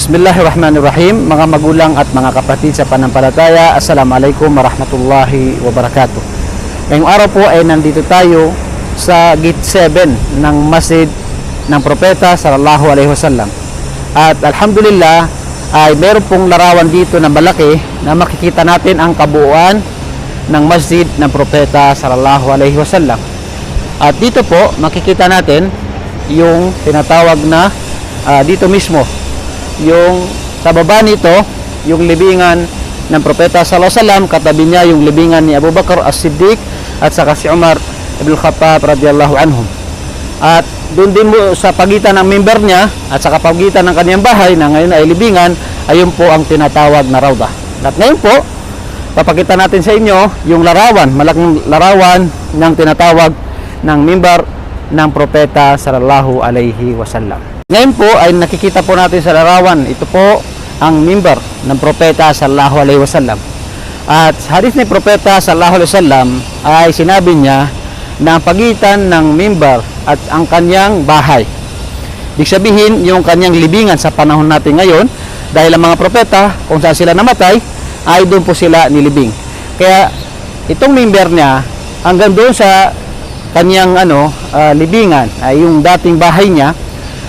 Bismillahirrahmanirrahim, mga magulang at mga kapatid sa panampalataya, Assalamualaikum warahmatullahi wabarakatuh. Ngayong araw po ay nandito tayo sa gate 7 ng masjid ng propeta sallallahu alaihi wasallam. At alhamdulillah ay meron pong larawan dito na malaki na makikita natin ang kabuuan ng masjid ng propeta sallallahu alaihi wasallam. At dito po makikita natin yung tinatawag na ah, dito mismo yung sa baba nito yung libingan ng propeta sallallahu katabi niya yung libingan ni Abu Bakar As-Siddiq at saka si Umar ibn Khattab radhiyallahu anhum. At doon din mo sa pagitan ng member niya at sa pagitan ng kanyang bahay na ngayon ay libingan ayun po ang tinatawag na rawda. At ngayon po papakita natin sa inyo yung larawan malaking larawan ng tinatawag ng member ng propeta sallallahu alaihi wasallam ngayon po ay nakikita po natin sa larawan, ito po ang member ng propeta sallallahu alaihi wasallam. At hadith ni propeta sallallahu alaihi wasallam ay sinabi niya na ang pagitan ng member at ang kanyang bahay. Ibig sabihin, yung kanyang libingan sa panahon natin ngayon, dahil ang mga propeta, kung saan sila namatay, ay doon po sila nilibing. Kaya itong member niya, hanggang doon sa kanyang ano, ah, libingan, ay yung dating bahay niya,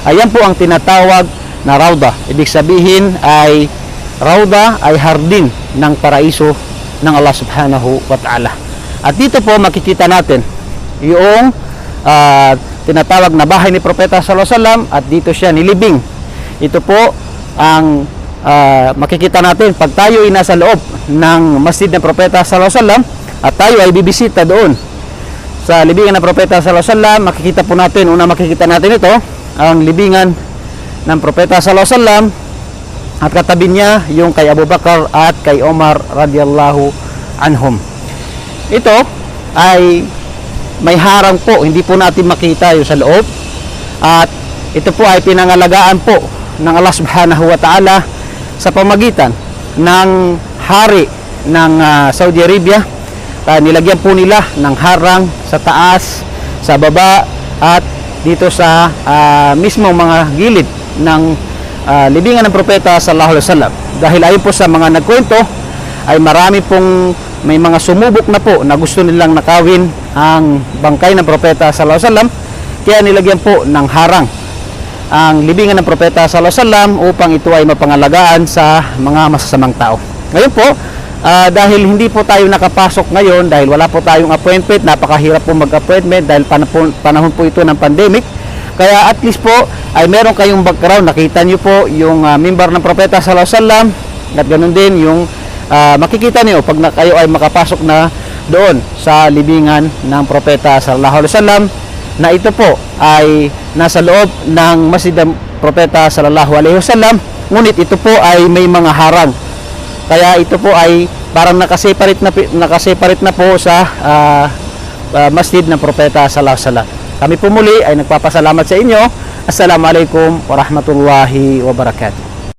Ayan po ang tinatawag na rauda. Ibig sabihin ay rauda ay hardin ng paraiso ng Allah subhanahu wa ta'ala. At dito po makikita natin yung ah, tinatawag na bahay ni Propeta sallallahu alaihi wasallam at dito siya nilibing. Ito po ang ah, makikita natin pag tayo ay nasa loob ng masjid ng Propeta sallallahu alaihi wasallam at tayo ay bibisita doon sa libingan ng Propeta sallallahu alaihi wasallam makikita po natin una makikita natin ito ang libingan ng Propeta sallallahu alaihi wasallam at katabi niya yung kay Abu Bakar at kay Omar radhiyallahu anhum. Ito ay may harang po, hindi po natin makita yung sa loob. At ito po ay pinangalagaan po ng Allah subhanahu wa ta'ala sa pamagitan ng hari ng ah, Saudi Arabia. Ah, nilagyan po nila ng harang sa taas, sa baba at dito sa ah, mismong mga gilid ng ah, libingan ng propeta sallallahu alaihi wasallam. Dahil ayon po sa mga nagkwento ay marami pong may mga sumubok na po na gusto nilang nakawin ang bangkay ng propeta sallallahu alaihi wasallam kaya nilagyan po ng harang ang libingan ng propeta sallallahu alaihi wasallam upang ito ay mapangalagaan sa mga masasamang tao. Ngayon po, ah, dahil hindi po tayo nakapasok ngayon dahil wala po tayong appointment, napakahirap po mag-appointment dahil panahon, panahon po ito ng pandemic. Kaya at least po ay meron kayong background, nakita niyo po yung ah, member ng propeta sallallahu alaihi wasallam at ganun din yung ah, makikita niyo pag na, kayo ay makapasok na doon sa libingan ng propeta sallallahu alaihi wasallam na ito po ay nasa loob ng masjid ng propeta sallallahu alaihi wasallam. Ngunit ito po ay may mga harang kaya ito po ay parang nakaseparate na nakaseparate na po sa ah, ah, masjid ng propeta sallallahu alaihi kami po muli ay nagpapasalamat sa inyo. Assalamualaikum warahmatullahi wabarakatuh